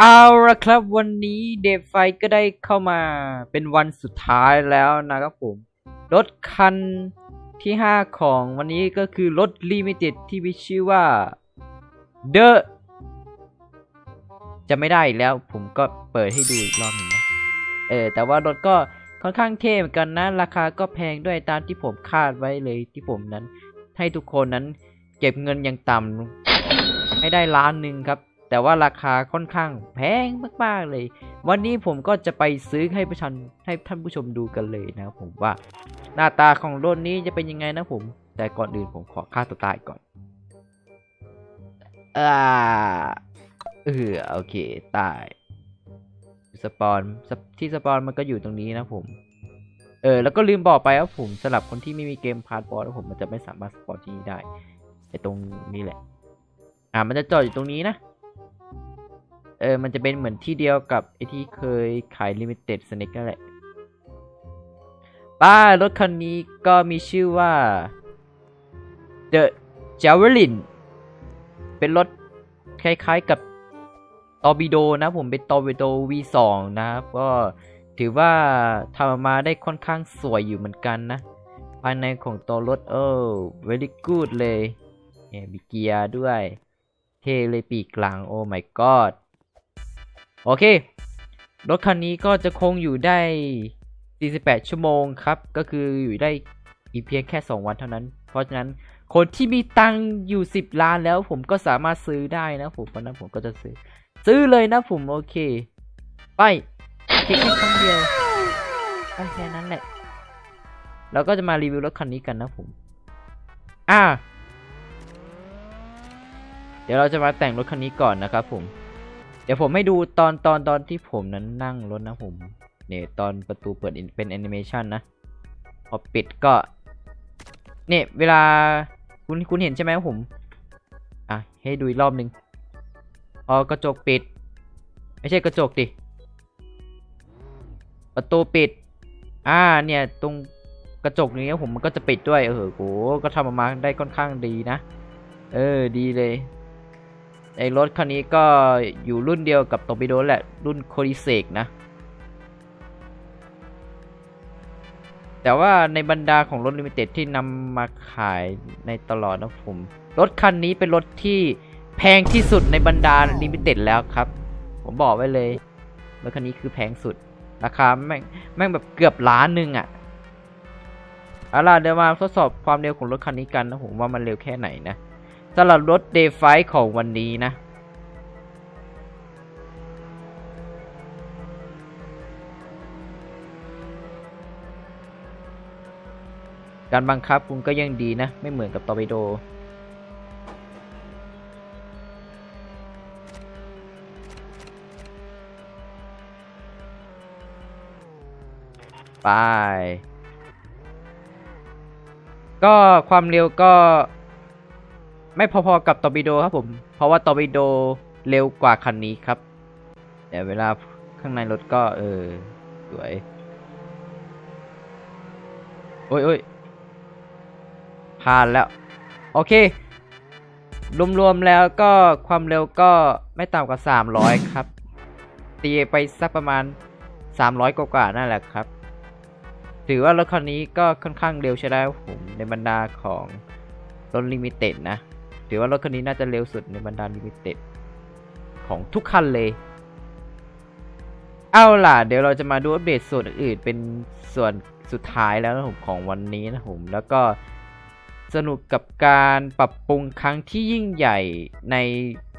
เอาละครับวันนี้เดฟไฟก็ได้เข้ามาเป็นวันสุดท้ายแล้วนะครับผม รถคันที่ 5 ของวันนี้ก็คือรถลิมิเต็ดที่มีชื่อว่า The จะไม่ได้อีกแล้วผมก็เปิดให้ดูอีกรอบหนึ่งนะ เออ แต่ว่ารถก็ค่อนข้างเท่เหมือนกันนะ ราคาก็แพงด้วยตามที่ผมคาดไว้เลยที่ผมนั้น ให้ทุกคนนั้นเก็บเงินอย่างต่ำให้ได้ล้านหนึ่งครับ แต่ว่าราคาค่อนข้างแพงมากๆเลย วันนี้ผมก็จะไปซื้อให้ผู้ชมให้ท่านผู้ชมดูกันเลยนะครับผมว่า หน้าตาของรถนี้จะเป็นยังไงนะผม แต่ก่อนอื่นผมขอฆ่าตัวตายก่อนอ่าเออโอเคตายสปอนสที่สปอนมันก็อยู่ตรงนี้นะผมเออแล้วก็ลืมบอกไปว่าผมสำหรับคนที่ไม่มีเกมพาร์ทบอลผมมันจะไม่สามารถสปอนที่นี่ได้ไอตรงนี้แหละ อ่ามันจะจอดอยู่ตรงนี้นะ เออ มันจะเป็นเหมือนที่เดียวกับไอที่เคยขาย Limited Snake นั่นแหละ ป้ารถคันนี้ก็มีชื่อว่า The Javelin เป็นรถคล้ายๆกับตอร์บิโดนะผมเป็นตอร์บิโด V2 นะครับ ก็ถือว่าทำมาได้ค่อนข้างสวยอยู่เหมือนกันนะ ภายในของตัวรถเออ very good เลยเนี่ยมีเกียร์ด้วย เท่เลยปีกกลางโอ้ my god โอเค รถคันนี้ก็จะคงอยู่ได้ 48 ชั่วโมงครับ ก็คืออยู่ได้อีกเพียงแค่ 2 วันเท่านั้น เพราะฉะนั้นคนที่มีตังค์อยู่ 10 ล้านแล้วผมก็สามารถซื้อได้นะผมเพราะนั้นผมก็จะซื้อ ซื้อเลยนะผมโอเค ไปแค่ครั้งเดียวไปแค่นั้นแหละเราก็จะมารีวิวรถคันนี้กันนะผม อ่า เดี๋ยวเราจะมาแต่งรถคันนี้ก่อนนะครับผม เดี๋ยวผมให้ดูตอนตอนตอนที่ผมนั้นนั่งรถนะผม เนี่ยตอนประตูเปิดเป็นแอนิเมชันนะ พอปิดก็ เนี่ยเวลาคุณคุณเห็นใช่ไหมว่าผม อะ ให้ดูอีกรอบหนึ่งพอกระจกปิด ไม่ใช่กระจกดิ ประตูปิด อ่า เนี่ย ตรงกระจกนี้ผมมันก็จะปิดด้วย เออโหก็ทำออกมาได้ค่อนข้างดีนะ เออ ดีเลย ไอ้รถคันนี้ก็อยู่รุ่นเดียวกับตอร์ปิโดแหละ รุ่นโคดิเซกนะ แต่ว่าในบรรดาของรถลิมิเต็ดที่นำมาขายในตลอดนะผม รถคันนี้เป็นรถที่แพงที่สุดในบรรดาลิมิเต็ดแล้วครับ ผมบอกไว้เลยรถคันนี้คือแพงสุด ราคาแม่งแม่งแบบเกือบล้านหนึ่งอะ่ะเอาล่ะเดี๋ยวมาทดสอบความเร็วของรถคันนี้กันนะผมว่ามันเร็วแค่ไหนนะ สำหรับรถเดย์ไฟของวันนี้นะ การบังคับคุณก็ยังดีนะ ไม่เหมือนกับตอร์ปิโดไป ก็ความเร็วก็ ไม่พอๆกับตอร์ปิโดครับผม เพราะว่าตอร์ปิโดเร็วกว่าคันนี้ครับ แต่เวลาข้างในรถก็ เออ สวย โอ้ยโอ้ยผ่านแล้ว โอเค รวมๆแล้วก็ความเร็วก็ไม่ต่ำกว่า 300 ครับ ตีไปสักประมาณ 300 กว่าๆนั่นแหละครับ ถือว่ารถคันนี้ก็ค่อนข้างเร็วใช่ได้ครับผมในบรรดาของรถลิมิเต็ดนะ ถือว่ารถคันนี้น่าจะเร็วสุดในบรรดาลิมิเต็ดของทุกคันเลย เอาล่ะ เดี๋ยวเราจะมาดูอัปเดตส่วนอื่นเป็นส่วนสุดท้ายแล้วนะผมของวันนี้นะผมแล้วก็สนุกกับการปรับปรุงครั้งที่ยิ่งใหญ่ใน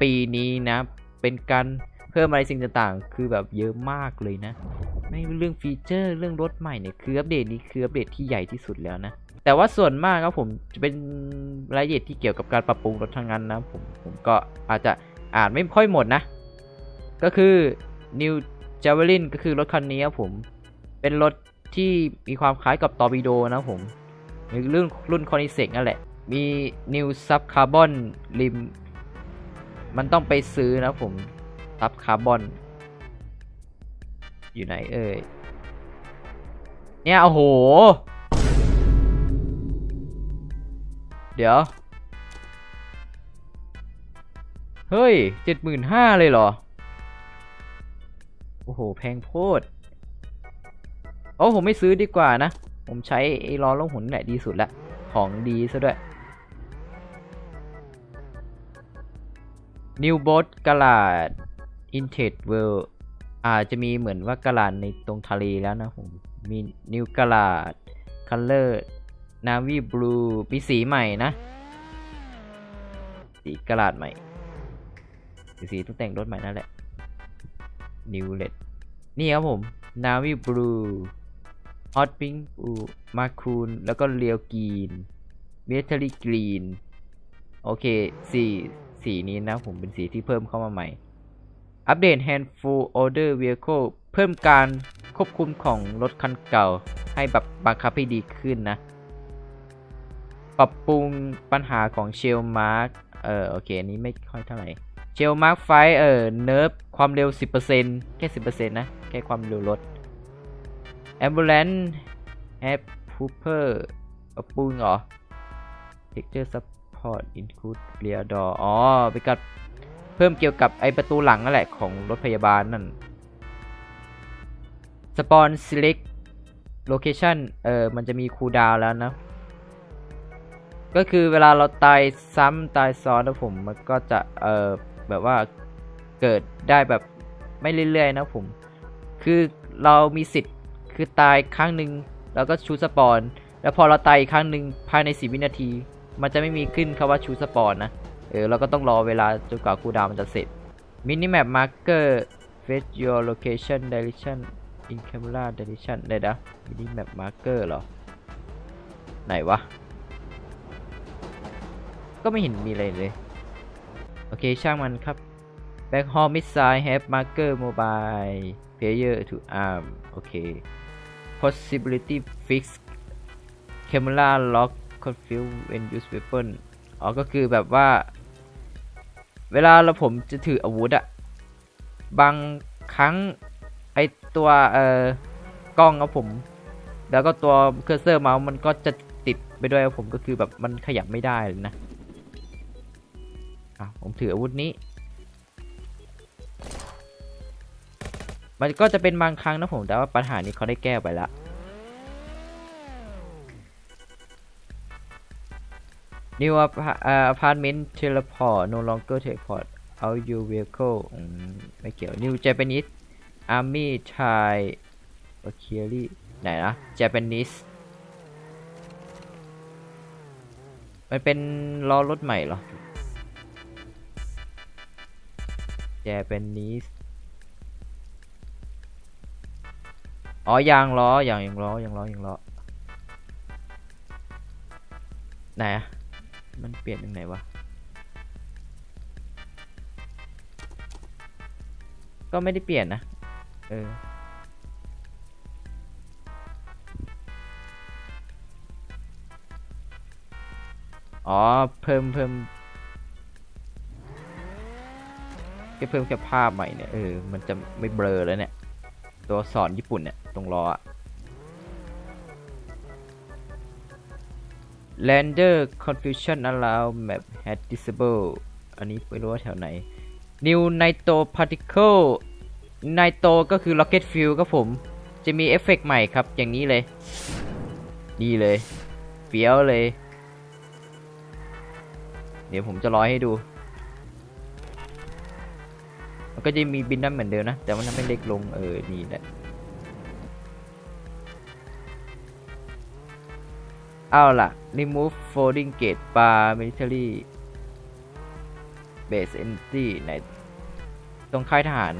ปีนี้นะ เป็นการเพิ่มอะไรสิ่งต่างๆ คือแบบเยอะมากเลยนะ ไม่เรื่องฟีเจอร์เรื่องรถใหม่เนี่ยคืออัปเดตนี้คืออัปเดตที่ใหญ่ที่สุดแล้วนะ แต่ว่าส่วนมากครับผมจะเป็นรายละเอียดที่เกี่ยวกับการปรับปรุงรถทางนั้นนะผมผมก็อาจจะอ่านไม่ค่อยหมดนะ ก็คือ New Javelin ก็คือรถคันนี้ครับผมเป็นรถที่มีความคล้ายกับตอร์ปิโดนะผมในรุ่นรุ่นคอนิเซกนั่นแหละ มี New Sub Carbon Rim มันต้องไปซื้อนะผม Sub Carbon อยู่ไหนเอ่ย เนี่ยโอ้โห เดี๋ยว เฮ้ยเจ็ดหมื่นห้าเลยเหรอ โอ้โห แพงโพดโอ้ผมไม่ซื้อดีกว่านะ ผมใช้ไอ้ล้อล่องหนนี่แหละดีสุดละ ของดีซะด้วย New Boat กลาด i n t e d World อาจจะมีเหมือนว่ากลาดในตรงทะเลแล้วนะผม มี New กลาด Color Navy Blue มีสีใหม่นะ สีกลาดใหม่ สีสีต้งแต่งรถใหม่นั่นแหละ New Red นี่ครับผม Navy Blue Hot Pink Blue Maroon แล้วก็ Real Green Military Green โอเคสีสีนี้นะผมเป็นสีที่เพิ่มเข้ามาใหม่ อัปเดต Handful Order Vehicle เพิ่มการควบคุมของรถคันเก่า ให้แบบบังคับให้ดีขึ้นนะ ปรับปรุงปัญหาของเชลมาร์กเออโอเคอันนี้ไม่ค่อยเท่าไหร่เชลมาร์กไฟเออเนิร์ฟความเร็ว 10%แค่ 10%นะแค่ความเร็วรถ Ambulance App Pooper ปรับปรุงเหรอ Texture Support Include Rear Door อ๋อเป็นการเพิ่มเกี่ยวกับไอประตูหลังนั่นแหละของรถพยาบาลนั่น Spawn Select Location เออมันจะมีคูดาวแล้วนะ ก็คือเวลาเราตายซ้ำตายซ้อนนะผมมันก็จะเออแบบว่าเกิดได้แบบไม่เรื่อยๆนะผม คือเรามีสิทธิ์คือตายครั้งหนึ่งแล้วก็ชูสปอน แล้วพอเราตายอีกครั้งหนึ่งภายใน10วินาที มันจะไม่มีขึ้นคำว่าชูสปอนนะเออเราก็ต้องรอเวลาจนกว่าคูดาวมันจะเสร็จ Minimap Marker Fetch your location direction in camera direction ได้นะ Minimap Marker เหรอ ไหนวะ ก็ไม่เห็นมีอะไรเลย โอเคช่างมันครับ Backhall Missile Have Marker Mobile Player to Arm โอเค Possibility Fix Camera Lock Confuse when use weapon อ๋อก็คือแบบว่า เวลาเราผมจะถืออาวุธอะบางครั้งไอตัวเอ่อกล้องครับผม แล้วก็ตัวเคอร์เซอร์เมาส์มันก็จะติดไปด้วยครับผมก็คือแบบมันขยับไม่ได้เลยนะ อะผมถืออาวุธนี้ มันก็จะเป็นบางครั้งนะผมแต่ว่าปัญหานี้เขาได้แก้ไปแล้ว New apa- อ่า apartment teleport no longer teleport out your vehicle อืมไม่เกี่ยว New Japanese Army Thai o k a r y ไหนนะ Japanese มันเป็นล้อรถใหม่เหรอ Japanese อ๋อยางล้อยางยางล้อยางล้อยางล้อไหนอะมันเปลี่ยนยังไงวะก็ไม่ได้เปลี่ยนนะ เออ อ๋อ เพิ่มเพิ่ม แค่เพิ่มแค่ภาพใหม่เนี่ยเออมันจะไม่เบลอแล้วเนี่ย ตัวสอนญี่ปุ่นเนี่ยตรงล้ออะ Lander Confusion Allow Map Had Disable อันนี้ไม่รู้ว่าแถวไหน New Nitro Particle Nitro ก็คือ Rocket Fuel ครับผม จะมีเอฟเฟกต์ใหม่ครับ อย่างนี้เลย ดีเลย เฟี้ยวเลย เดี๋ยวผมจะร้อยให้ดู ก็จะมีบินได้เหมือนเดิมนะ แต่มันทำให้เล็กลงเออนี่แหละเอาล่ะ remove folding gate bar military base entry ไหนตรงค่ายทหาร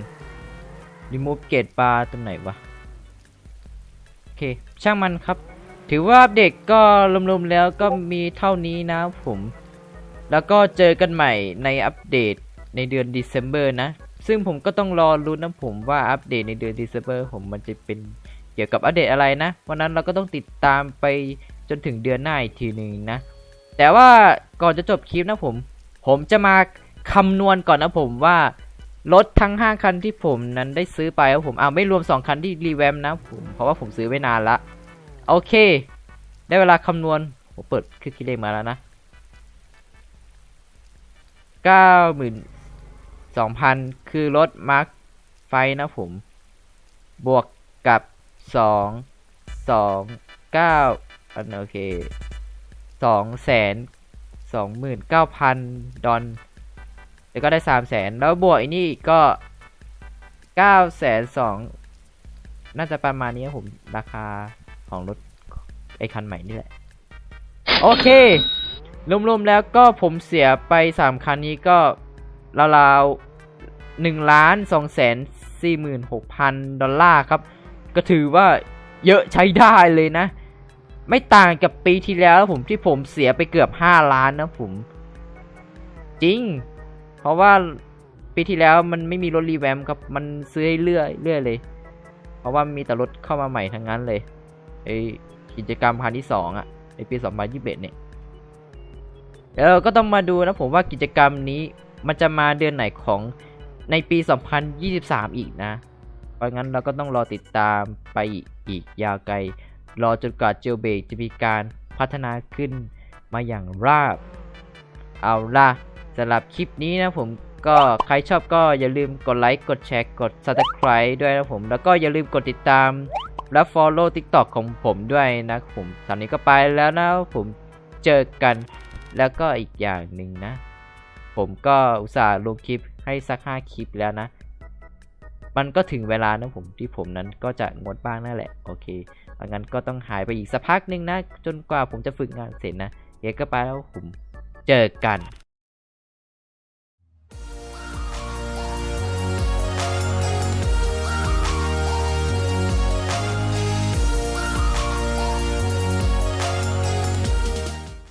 remove gate bar ตรงไหนวะ โอเค ช่างมันครับ ถือว่าอัปเดตก็รวมๆแล้วก็มีเท่านี้นะผม แล้วก็เจอกันใหม่ในอัปเดตในเดือน December นะ ซึ่งผมก็ต้องรอรุ้นนะผมว่าอัปเดตในเดือน December ผมมันจะเป็นเกี่ยวกับอัปเดตอะไรนะ วันนั้นเราก็ต้องติดตามไปจนถึงเดือนหน้าอีกทีหนึ่งนะ แต่ว่าก่อนจะจบคลิปนะผม ผมจะมาคำนวณก่อนนะผมว่ารถทั้ง 5 คันที่ผมนั้นได้ซื้อไปครับผมอ่าไม่รวม 2 คันที่รีแวมนะผมเพราะว่าผมซื้อไว้นานละ โอเค ได้เวลาคำนวณผมเปิดเครื่องคิดเลขมาแล้วนะเก้าหมื่น สองพันคือรถมาร์คไฟนะผม บวกกับสองสองเก้าอันโอเคสองแสนสองหมื่นเก้าพันดอลแล้วก็ได้สามแสนแล้วบวกอันนี้ก็เก้าแสนสองน่าจะประมาณนี้ครับผมราคาของรถไอคันใหม่นี่แหละ โอเค รวมๆแล้วก็ผมเสียไปสามคันนี้ก็ราวๆ หนึ่งล้านสองแสนสี่หมื่นหกพันดอลลาร์ครับ ก็ถือว่าเยอะใช้ได้เลยนะ ไม่ต่างกับปีที่แล้วผมที่ผมเสียไปเกือบห้าล้านนะผม จริง เพราะว่าปีที่แล้วมันไม่มีรถรีแวมป์ครับ มันซื้อให้เรื่อยเรื่อยเลย เพราะว่ามีแต่รถเข้ามาใหม่ทั้งนั้นเลยไอกิจกรรมพันที่สองอะในปี 2021เนี่ยเดี๋ยวเราก็ต้องมาดูนะผมว่ากิจกรรมนี้มันจะมาเดือนไหนของ ในปี 2023 อีกนะ เพราะงั้นเราก็ต้องรอติดตามไปอีกยาวไกล รอจนกว่าเจลเบรกจะมีการพัฒนาขึ้นมาอย่างราบ เอาล่ะสำหรับคลิปนี้นะผมก็ใครชอบก็อย่าลืมกดไลค์ กดแชร์ กด subscribe ด้วยนะผม แล้วก็อย่าลืมกดติดตาม และ follow TikTok ของผมด้วยนะผมตอนนี้ก็ไปแล้วนะผมเจอกันแล้วก็อีกอย่างหนึ่งนะ ผมก็อุตส่าห์ลงคลิป ให้สักห้าคลิปแล้วนะ มันก็ถึงเวลานะผมที่ผมนั้นก็จะงดบ้างนั่นแหละ โอเคงั้นก็ต้องหายไปอีกสักพักหนึ่งนะ จนกว่าผมจะฝึกงานเสร็จนะเดี๋ยวก็ไปแล้วผมเจอกัน